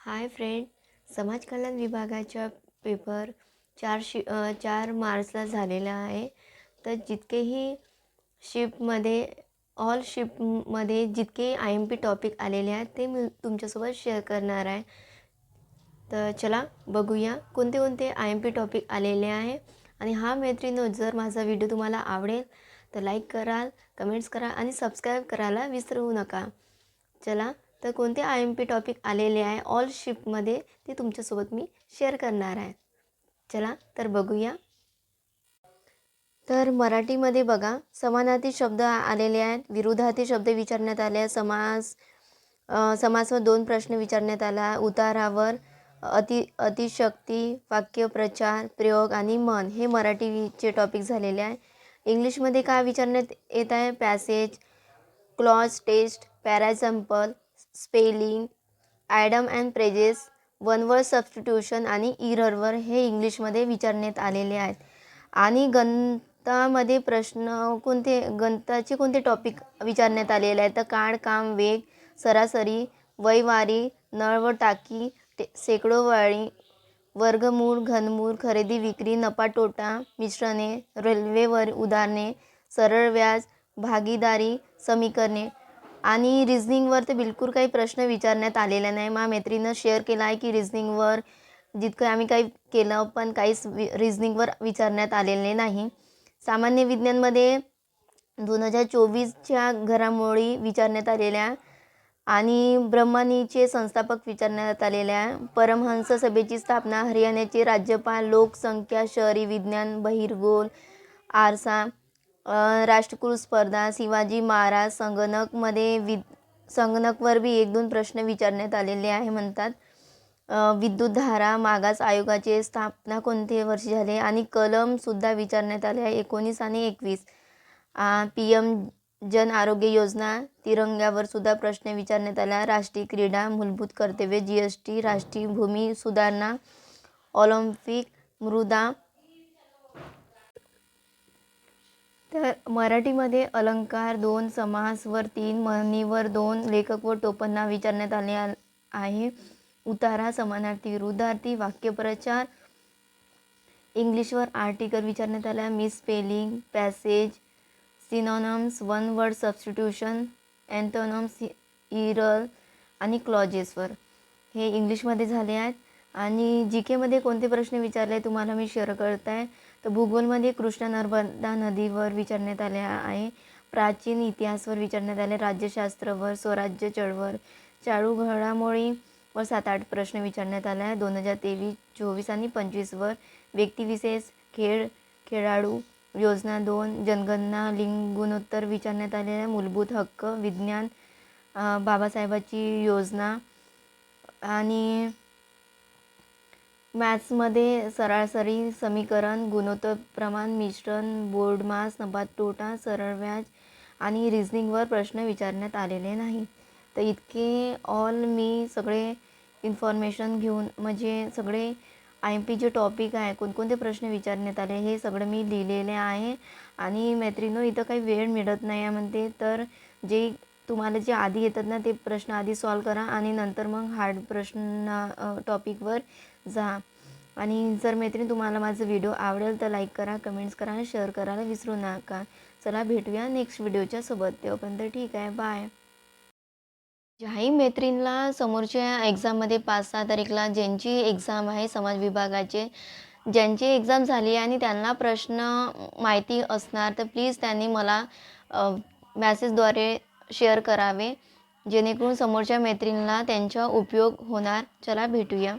Hi friend समाज कल्याण विभागाच्या paper चार शि चार मार्चला झालेला आहे. तर जितकेही शिपमध्ये ऑल शिपमध्ये जितके आय एम पी टॉपिक आलेले आहेत ते मी तुमच्यासोबत शेअर करणार आहे. तर चला बघूया कोणते कोणते आय एम पी टॉपिक आलेले आहे. आणि हा मैत्रिणी जर माझा व्हिडिओ तुम्हाला आवडेल तर लाईक कराल कमेंट्स करा आणि सबस्क्राईब करायला विसरू नका. चला तर कोणते आय एम पी टॉपिक आलेले आहे ऑल शिपमध्ये ते तुमच्यासोबत मी शेअर करणार आहे. चला तर बघूया. तर मराठीमध्ये बघा समानार्थी शब्द आलेले आहेत विरुद्धार्थी शब्द विचारण्यात आले आहेत समास समासवर दोन प्रश्न विचारण्यात आला उतारावर अति अतिशक्ती वाक्य प्रचार प्रयोग आणि मन हे मराठीचे टॉपिक झालेले आहे. इंग्लिशमध्ये काय विचारण्यात येत आहे? पॅसेज क्लॉज टेस्ट पॅरासॅम्पल स्पेलिंग ॲडम अँड प्रेजेस वनवर सबस्टिट्यूशन आणि इररवर हे इंग्लिशमध्ये विचारण्यात आलेले आहेत. आणि गणितामध्ये प्रश्न कोणते गणिताचे कोणते टॉपिक विचारण्यात आलेले आहेत? तर काळ काम वेग सरासरी वयवारी नळ व टाकी ते शेकडो वाळी वर्गमूळ घनमूळ खरेदी विक्री नफा तोटा मिश्रणे रेल्वेवर उदाहरणे सरळ व्याज भागीदारी समीकरणे आणि रिझनिंगवर तर बिलकुल काही प्रश्न विचारण्यात आलेला नाही. मा मैत्रीनं शेअर केला आहे की रिझनिंगवर जितकं आम्ही काही केलं पण काहीच वि रिझनिंगवर विचारण्यात आलेले नाही. सामान्य विज्ञानमध्ये दोन हजार चोवीसच्या घरामोडी विचारण्यात आलेल्या आणि ब्रह्मणीचे संस्थापक विचारण्यात आलेल्या परमहंस सभेची स्थापना हरियाणाचे राज्यपाल लोकसंख्या शहरी विज्ञान बहिर्गोल आरसा राष्ट्रकुल स्पर्धा शिवाजी महाराज संगणकमध्ये वि संगणकवर बी एक दोन प्रश्न विचारण्यात आलेले आहे म्हणतात. विद्युत धारा मागास आयोगाचे स्थापना कोणते वर्षी झाले आणि कलमसुद्धा विचारण्यात आले आहे. एकोणीस आणि एकवीस. पी एम जन आरोग्य योजना तिरंग्यावर सुद्धा प्रश्न विचारण्यात आला. राष्ट्रीय क्रीडा मूलभूत कर्तव्य जी एस टी राष्ट्रीय भूमी सुधारणा ऑलिम्पिक मृदा तर मराठीमध्ये अलंकार दोन समासवर तीन म्हणीवर दोन लेखक व टोपणनाव विचारण्यात आले आहे. उतारा समानार्थी विरुद्धार्थी वाक्यप्रचार इंग्लिशवर आर्टिकल विचारण्यात आला. Misspelling passage synonyms one word substitution antonyms इरल आणि क्लॉजेसवर हे इंग्लिशमध्ये झाले आहेत. आणि जी केमध्ये कोणते प्रश्न विचारले तुम्हाला मी शेअर करत आहे. तर भूगोलमध्ये कृष्णा नर्मदा नदीवर विचारण्यात आले आहे. प्राचीन इतिहासवर विचारण्यात आले राज्यशास्त्रवर स्वराज्य चळवळ चाळू घडामोडी वर सात आठ प्रश्न विचारण्यात आले आहे दोन हजार तेवीस चोवीस आणि पंचवीसवर व्यक्तिविशेष खेळ खेळाडू योजना दोन जनगणना लिंग गुणोत्तर विचारण्यात आले आहे मूलभूत हक्क विज्ञान बाबासाहेबाची योजना आणि मॅथ्समध्ये सरासरी समीकरण गुणोत्तर प्रमाण मिश्रण बोर्ड मास नफा तोटा सरळ व्याज आणि रिझनिंगवर प्रश्न विचारण्यात आलेले नाही. तर इतके ऑल मी सगळे इन्फॉर्मेशन घेऊन म्हणजे सगळे आय एम पी जे टॉपिक आहे कोणकोणते प्रश्न विचारण्यात आले हे सगळं मी लिहिलेले आहे. आणि मैत्रिणो इथं काही वेळ मिळत नाही आहे म्हणते तर जे तुम्हाला जे आधी येतात ना ते प्रश्न आधी सॉल्व करा आणि नंतर मग हार्ड प्रश्न टॉपिकवर जा. आणि जर मैत्रीण तुम्हाला माझं व्हिडिओ आवडेल तर लाईक करा कमेंट्स करा आणि शेअर करायला विसरू नका. चला भेटूया नेक्स्ट व्हिडिओच्या सोबत. तेव्हापर्यंत ठीक आहे बाय ज्याही मैत्रीणला समोरच्या एक्झाममध्ये पाच सहा तारीखला ज्यांची एक्झाम आहे समाज विभागाचे ज्यांची एक्झाम झाली आहे आणि त्यांना प्रश्न माहिती असणार तर प्लीज त्यांनी मला मॅसेजद्वारे शेअर करावे. जेणेकरून समोरच्या मैत्रिणीला त्यांचा उपयोग होणार. चला भेटूया.